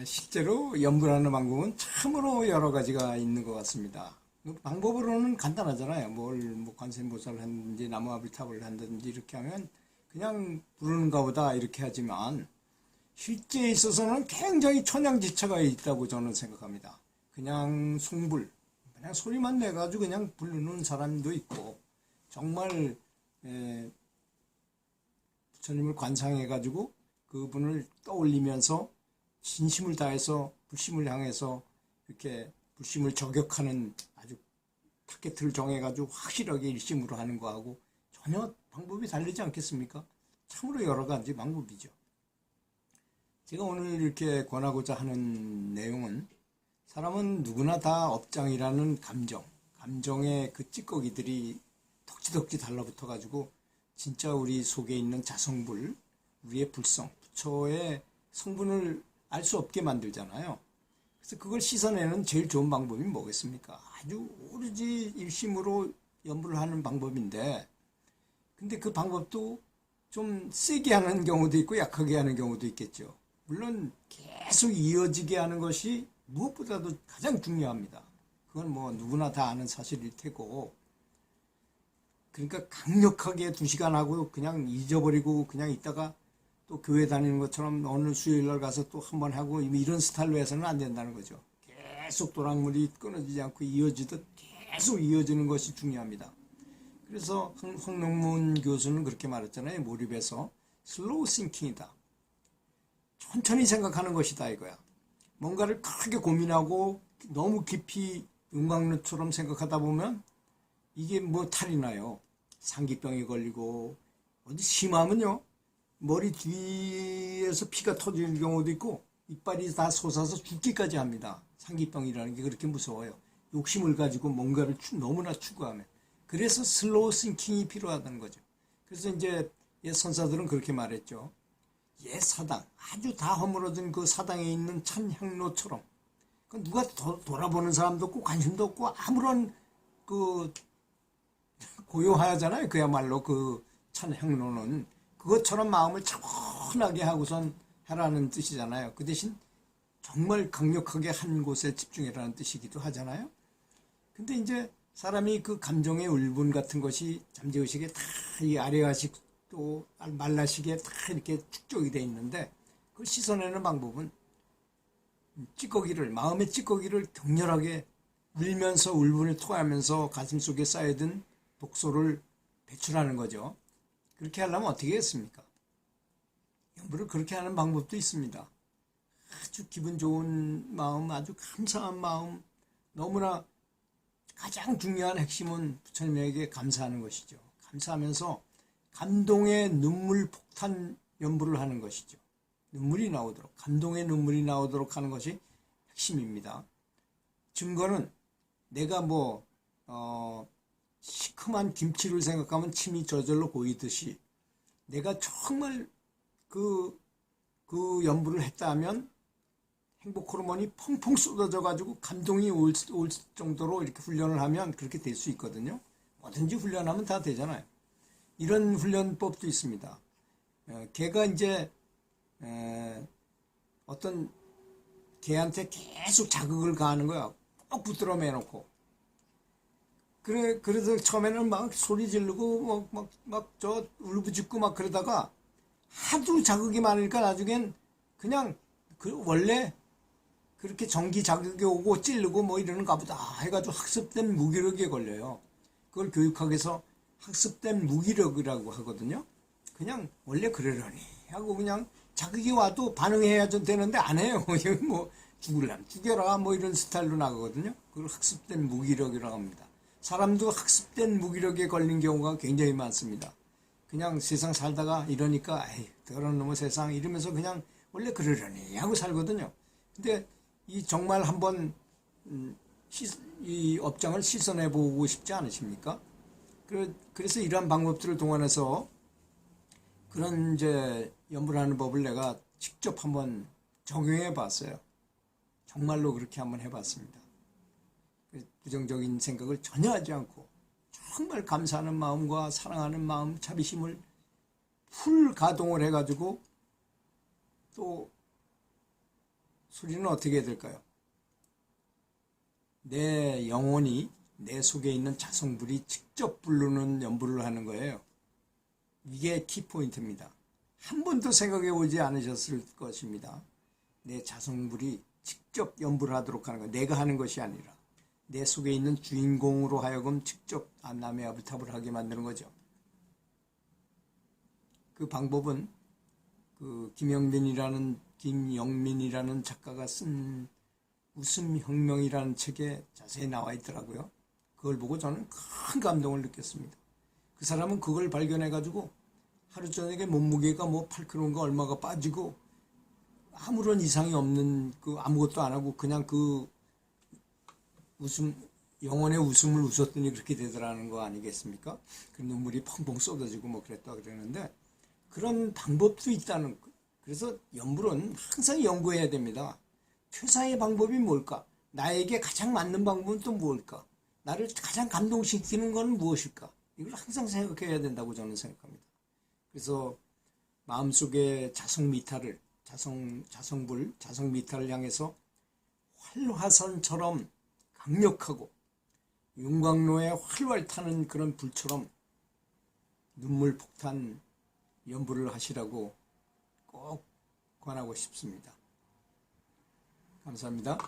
아, 실제로 연불하는 방법은 참으로 여러 가지가 있는 것 같습니다. 그 방법으로는 간단하잖아요. 뭘, 뭐, 관세음보살을 한든지, 나무아비탑을 한든지, 이렇게 하면 그냥 부르는가 보다 이렇게 하지만, 실제에 있어서는 굉장히 천양지차가 있다고 저는 생각합니다. 그냥 송불, 그냥 소리만 내가지고 그냥 부르는 사람도 있고, 정말, 에, 부처님을 관상해가지고 그분을 떠올리면서 진심을 다해서 불심을 향해서 이렇게 불심을 저격하는 아주 타겟을 정해가지고 확실하게 일심으로 하는 거하고 전혀 방법이 다르지 않겠습니까? 참으로 여러 가지 방법이죠. 제가 오늘 이렇게 권하고자 하는 내용은 사람은 누구나 다 업장이라는 감정, 감정의 그 찌꺼기들이 덕지덕지 달라붙어 가지고 진짜 우리 속에 있는 자성불, 우리의 불성, 부처의 성분을 알 수 없게 만들잖아요. 그래서 그걸 씻어내는 제일 좋은 방법이 뭐겠습니까? 아주 오로지 일심으로 연부를 하는 방법인데, 근데 그 방법도 좀 세게 하는 경우도 있고 약하게 하는 경우도 있겠죠. 물론 계속 이어지게 하는 것이 무엇보다도 가장 중요합니다. 그건 뭐 누구나 다 아는 사실일 테고, 그러니까 강력하게 두 시간 하고 그냥 잊어버리고 그냥 있다가 또 교회 다니는 것처럼 어느 수요일 날 가서 또 한 번 하고 이런 스타일로 해서는 안 된다는 거죠. 계속 도랑물이 끊어지지 않고 이어지듯 계속 이어지는 것이 중요합니다. 그래서 황농문 교수는 그렇게 말했잖아요. 몰입해서 슬로우 싱킹이다. 천천히 생각하는 것이다 이거야. 뭔가를 크게 고민하고 너무 깊이 윤곽루처럼 생각하다 보면 이게 뭐 탈이 나요. 상기병이 걸리고 어디 심하면요. 머리 뒤에서 피가 터지는 경우도 있고 이빨이 다 솟아서 죽기까지 합니다. 상기병이라는 게 그렇게 무서워요. 욕심을 가지고 뭔가를 추- 너무나 추구하면. 그래서 슬로우 싱킹이 필요하다는 거죠. 그래서 이제 옛 선사들은 그렇게 말했죠. 옛 사당, 아주 다 허물어진 그 사당에 있는 참 향로처럼. 그 누가 도- 돌아보는 사람도 없고 관심도 없고 아무런 그 고요하잖아요. 그야말로 그 찬 향로는 그것처럼 마음을 차분하게 하고선 하라는 뜻이잖아요. 그 대신 정말 강력하게 한 곳에 집중해라는 뜻이기도 하잖아요. 근데 이제 사람이 그 감정의 울분 같은 것이 잠재의식에 다 이 아래아식 또 말라식에 다 이렇게 축적이 돼 있는데 그걸 씻어내는 방법은 찌꺼기를 마음의 찌꺼기를 격렬하게 울면서 울분을 토하면서 가슴 속에 쌓여든 독소를 배출하는 거죠. 그렇게 하려면 어떻게 했습니까? 연부를 그렇게 하는 방법도 있습니다. 아주 기분 좋은 마음, 아주 감사한 마음, 너무나 가장 중요한 핵심은 부처님에게 감사하는 것이죠. 감사하면서 감동의 눈물 폭탄 연부를 하는 것이죠. 눈물이 나오도록, 감동의 눈물이 나오도록 하는 것이 핵심입니다. 증거는 내가 뭐, 어, 시큼한 김치를 생각하면 침이 저절로 고이듯이 내가 정말 그, 그 연부를 했다면 행복 호르몬이 펑펑 쏟아져 가지고 감동이 올, 올 정도로 이렇게 훈련을 하면 그렇게 될 수 있거든요. 뭐든지 훈련하면 다 되잖아요. 이런 훈련법도 있습니다. 어, 걔가 이제 에, 어떤 걔한테 계속 자극을 가하는 거야. 꼭 붙들어 매놓고. 그래, 그래서 처음에는 막 소리 지르고, 막, 막, 막, 저, 울부짖고 막 그러다가 하도 자극이 많으니까 나중엔 그냥 그 원래 그렇게 전기 자극이 오고 찌르고 뭐 이러는가 보다 해가지고 학습된 무기력에 걸려요. 그걸 교육학에서 학습된 무기력이라고 하거든요. 그냥 원래 그러려니 하고 그냥 자극이 와도 반응해야 좀 되는데 안 해요. 뭐 죽을란 죽여라 뭐 이런 스타일로 나가거든요. 그걸 학습된 무기력이라고 합니다. 사람도 학습된 무기력에 걸린 경우가 굉장히 많습니다. 그냥 세상 살다가 이러니까 에이 더러운 놈의 세상 이러면서 그냥 원래 그러려니 하고 살거든요. 근데 이 정말 한번 음, 시- 이 업장을 씻어내 보고 싶지 않으십니까? 그래- 그래서 이러한 방법들을 동원해서 그런 이제 연불하는 법을 내가 직접 한번 적용해 봤어요. 정말로 그렇게 한번 해봤습니다. 그 부정적인 생각을 전혀 하지 않고 정말 감사하는 마음과 사랑하는 마음, 자비심을 풀 가동을 해가지고 또 소리는 어떻게 해야 될까요? 내 영혼이 내 속에 있는 자성불이 직접 부르는 연부를 하는 거예요. 이게 키포인트입니다. 한 번도 생각해 보지 않으셨을 것입니다. 내 자성불이 직접 연부를 하도록 하는 거예요. 내가 하는 것이 아니라 내 속에 있는 주인공으로 하여금 직접 안남의 아부탑을 하게 만드는 거죠. 그 방법은 그 김영민이라는 김영민이라는 작가가 쓴 웃음혁명이라는 책에 자세히 나와 있더라고요. 그걸 보고 저는 큰 감동을 느꼈습니다. 그 사람은 그걸 발견해 가지고 하루 저녁에 몸무게가 뭐 8kg인가 얼마가 빠지고 아무런 이상이 없는 그 아무것도 안 하고 그냥 그 웃음 영혼의 웃음을 웃었더니 그렇게 되더라는 거 아니겠습니까? 그 눈물이 펑펑 쏟아지고 뭐 그랬다 그러는데 그런 방법도 있다는 거. 그래서 연불은 항상 연구해야 됩니다. 퇴사의 방법이 뭘까? 나에게 가장 맞는 방법은 또 뭘까? 나를 가장 감동시키는 건 무엇일까? 이걸 항상 생각해야 된다고 저는 생각합니다. 그래서 마음속에 자성 미탈을 자성 자성불 자성 미탈을 향해서 활화선처럼 강력하고 윤광로에 활활 타는 그런 불처럼 눈물 폭탄 연부를 하시라고 꼭 권하고 싶습니다. 감사합니다.